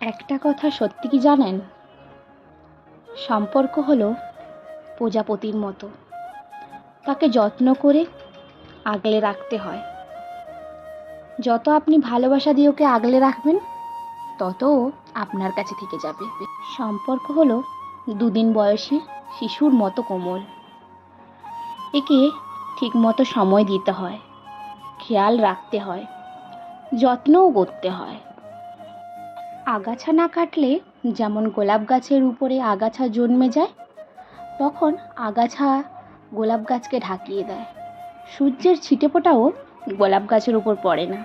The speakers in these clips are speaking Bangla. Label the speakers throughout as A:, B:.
A: একটা কথা সত্যি কি জানেন? সম্পর্ক হলো প্রজাপতির মতো। তাকে যত্ন করে আগলে রাখতে হয়। যত আপনি ভালোবাসা দিয়ে ওকে আগলে রাখবেন, তত আপনার কাছে থেকে যাবে। সম্পর্ক হলো দুদিন বয়সী শিশুর মতো কোমল। একে ঠিকমতো সময় দিতে হয়, খেয়াল রাখতে হয়, যত্নও করতে হয়। আগাছা না কাটলে যেমন গোলাপ গাছের উপরে আগাছা জন্মে যায়, তখন আগাছা গোলাপ গাছকে ঢাকিয়ে দেয়। সূর্যের ছিটেফোঁটাও গোলাপ গাছের উপর পড়ে না।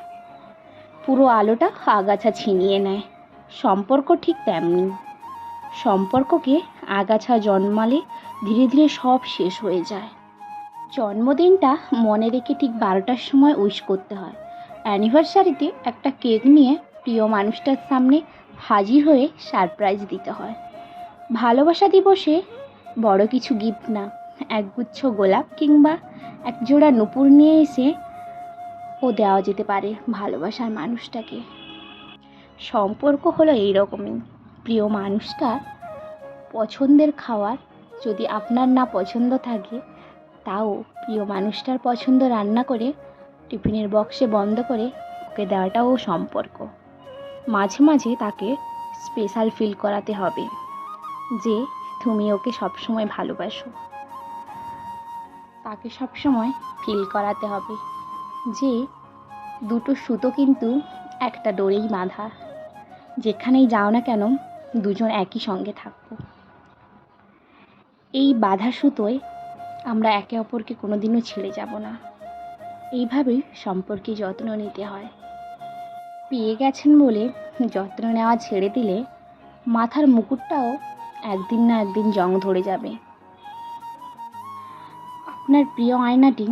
A: পুরো আলোটা আগাছা ছিনিয়ে নেয়। সম্পর্ক ঠিক তেমনি। সম্পর্ককে আগাছা জন্মালে ধীরে ধীরে সব শেষ হয়ে যায়। জন্মদিনটা মনে রেখে ঠিক বারোটার সময় উইশ করতে হয়। অ্যানিভার্সারিতে একটা কেক নিয়ে প্রিয় মানুষটার সামনে হাজির হয়ে সারপ্রাইজ দিতে হয়। ভালোবাসা দিবসে বড় কিছু গিফট না, একগুচ্ছ গোলাপ কিংবা এক জোড়া নুপুর নিয়ে এসে ও দেওয়া যেতে পারে ভালোবাসার মানুষটাকে। সম্পর্ক হলো এই রকমই প্রিয় মানুষটা পছন্দের খাওয়ার যদি আপনার না পছন্দ থাকে, তাও প্রিয় মানুষটার পছন্দ রান্না করে টিফিনের বক্সে বন্ধ করে ওকে দেওয়াটাও সম্পর্ক। মাঝে মাঝে তাকে স্পেশাল ফিল করাতে হবে যে তুমি ওকে সবসময় ভালোবাসো। তাকে সবসময় ফিল করাতে হবে যে দুটো সুতো কিন্তু একটা ডোরেই বাঁধা, যেখানেই যাও না কেন দুজন একই সঙ্গে থাকব। এই বাধা সুতোয় আমরা একে অপরকে কোনোদিনও ছেড়ে যাব না। এইভাবেই সম্পর্কে যত্ন নিতে হয়। পেয়ে গেছেন বলে যত্ন নেওয়া ছেড়ে দিলে মাথার মুকুটটাও একদিন না একদিন জং ধরে যাবে। আপনার প্রিয় আয়নাটি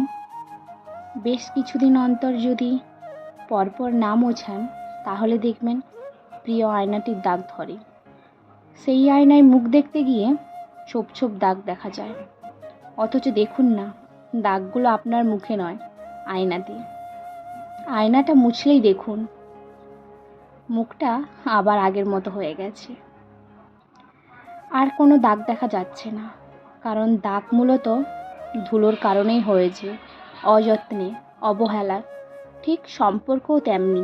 A: বেশ কিছুদিন অন্তর যদি পরপর না মোছান, তাহলে দেখবেন প্রিয় আয়নাটির দাগ ধরে। সেই আয়নায় মুখ দেখতে গিয়ে ছোপ ছোপ দাগ দেখা যায়। অথচ দেখুন না, দাগগুলো আপনার মুখে নয়, আয়নাতে। আয়নাটা মুছলেই দেখুন মুখটা আবার আগের মতো হয়ে গেছে। আর কোনো দাগ দেখা যাচ্ছে না, কারণ দাগ মূলত ধুলোর কারণেই হয়েছে, অযত্নে অবহেলা ঠিক সম্পর্কও তেমনি।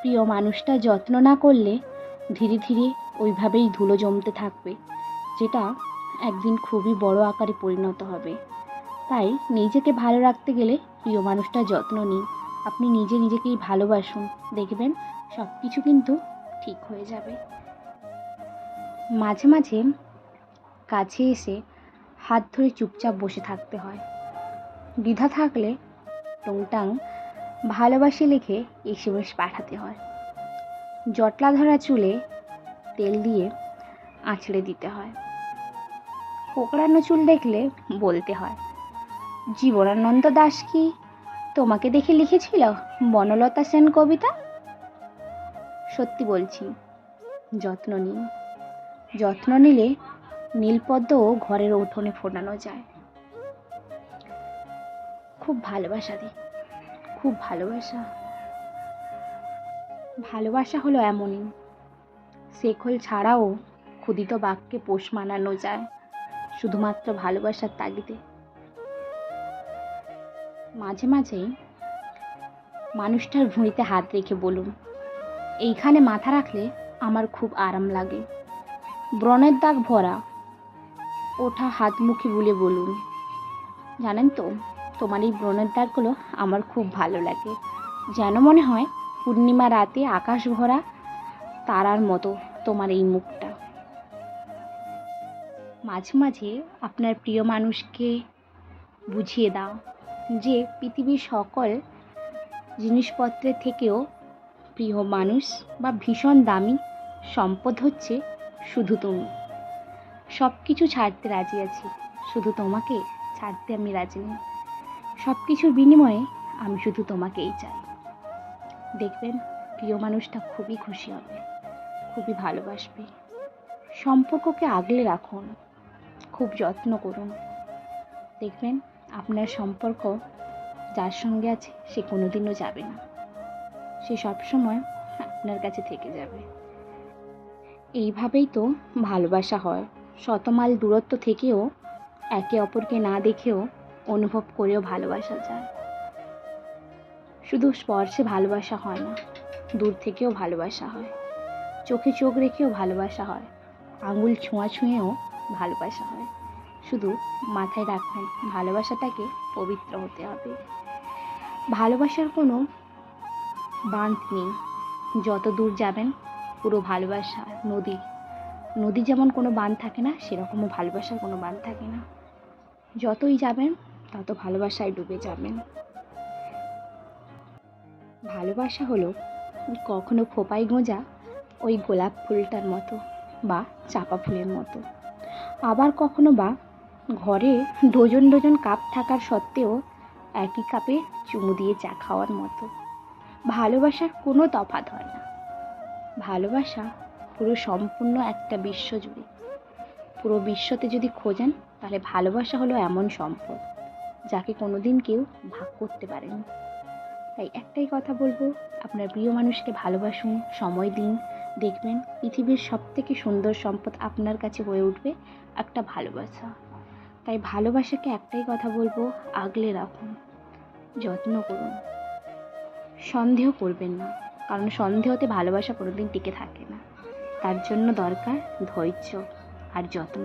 A: প্রিয় মানুষটা যত্ন না করলে ধীরে ধীরে ওইভাবেই ধুলো জমতে থাকবে, যেটা একদিন খুবই বড় আকারে পরিণত হবে। তাই নিজেকে ভালো রাখতে গেলে প্রিয় মানুষটার যত্ন নিন। আপনি নিজে নিজেকেই ভালোবাসুন, দেখবেন সব কিছু কিন্তু ঠিক হয়ে যাবে। মাঝে মাঝে কাছে এসে হাত ধরে চুপচাপ বসে থাকতে হয়। দ্বিধা থাকলে টুংটাং ভালোবাসি লিখে এসএমএস পাঠাতে হয়। জটলা ধরা চুলে তেল দিয়ে আঁচড়ে দিতে হয়। কোকড়ানো চুল দেখলে বলতে হয়, জীবনানন্দ দাস কি? তোমাকে দেখে লিখেছিল বনলতা সেন কবিতা? সত্যি বলছি, যত্ন নিন। যত্ন নিলে নীলপদ্মও ঘরের উঠোনে ফোটানো যায়। খুব ভালোবাসা দিই খুব ভালোবাসা। ভালোবাসা হলো এমনই, শেখল ছাড়াও ক্ষুদিত বাক্যে পোষ মানানো যায়, শুধুমাত্র ভালোবাসার তাগিদে। মাঝে মাঝেই মানুষটার ভুঁড়িতে হাত রেখে বলুন, এইখানে মাথা রাখলে আমার খুব আরাম লাগে। ব্রণের দাগ ভরা, ওঠা হাত মুখে বলে বলুন, জানেন তো, তোমার এই ব্রণের দাগগুলো আমার খুব ভালো লাগে। যেন মনে হয় পূর্ণিমা রাতে আকাশ ভরা তারার মতো তোমার এই মুখটা। মাঝে মাঝে আপনার প্রিয় মানুষকে বুঝিয়ে দাও যে পৃথিবীর সকল জিনিসপত্রের থেকেও প্রিয় মানুষ বা ভীষণ দামি সম্পদ হচ্ছে শুধু তুমি। সব কিছু ছাড়তে রাজি আছি, শুধু তোমাকে ছাড়তে আমি রাজি নেই। সব কিছুর বিনিময়ে আমি শুধু তোমাকেই চাই। দেখবেন, প্রিয় মানুষটা খুবই খুশি হবে, খুবই ভালোবাসবে। সম্পর্ককে আগলে রাখুন, খুব যত্ন করুন। দেখবেন আপনার সম্পর্ক যার সঙ্গে আছে, সে কোনোদিনও যাবে না। সে সবসময় আপনার কাছে থেকে যাবে। এইভাবেই তো ভালোবাসা হয়। শত মাইল দূরত্ব থেকেও একে অপরকে না দেখেও অনুভব করেও ভালোবাসা যায়। শুধু স্পর্শে ভালোবাসা হয় না, দূর থেকেও ভালোবাসা হয়। চোখে চোখ রেখেও ভালোবাসা হয়। আঙুল ছোঁয়া ছুঁয়েও ভালোবাসা হয়। শুধু মাথায় রাখবেন, ভালোবাসাটাকে পবিত্র হতে হবে। ভালোবাসার কোনো বাঁধ নেই। যত দূর যাবেন, পুরো ভালোবাসা নদী। নদী যেমন কোনো বাঁধ থাকে না, সেরকমও ভালোবাসার কোনো বাঁধ থাকে না। যতই যাবেন, তত ভালোবাসায় ডুবে যাবেন। ভালোবাসা হলো কখনো খোপাই গোঁজা ওই গোলাপ ফুলটার মতো বা চাপা ফুলের মতো। আবার কখনো বা ঘরে ডজন ডজন কাপ থাকার সত্ত্বেও একই কাপে চুমু দিয়ে চা খাওয়ার মতো। ভালোবাসার কোনো তফাৎ হয় না। ভালোবাসা পুরো সম্পূর্ণ একটা বিশ্ব জুড়ে। পুরো বিশ্বতে যদি খোঁজেন, তাহলে ভালোবাসা হলো এমন সম্পদ, যাকে কোনোদিন কেউ ভাগ করতে পারেনি। তাই একটাই কথা বলব, আপনার প্রিয় মানুষকে ভালোবাসুন, সময় দিন, দেখবেন পৃথিবীর সব থেকে সুন্দর সম্পদ আপনার কাছে হয়ে উঠবে একটা ভালোবাসা। তাই ভালোবাসাকে একটাই কথা বলব, আগলে রাখুন। যত্ন করুন। সন্দেহ করবেন না, কারণ সন্দেহতে ভালোবাসা কোনোদিন টিকে থাকে না। তার জন্য দরকার ধৈর্য আর যত্ন।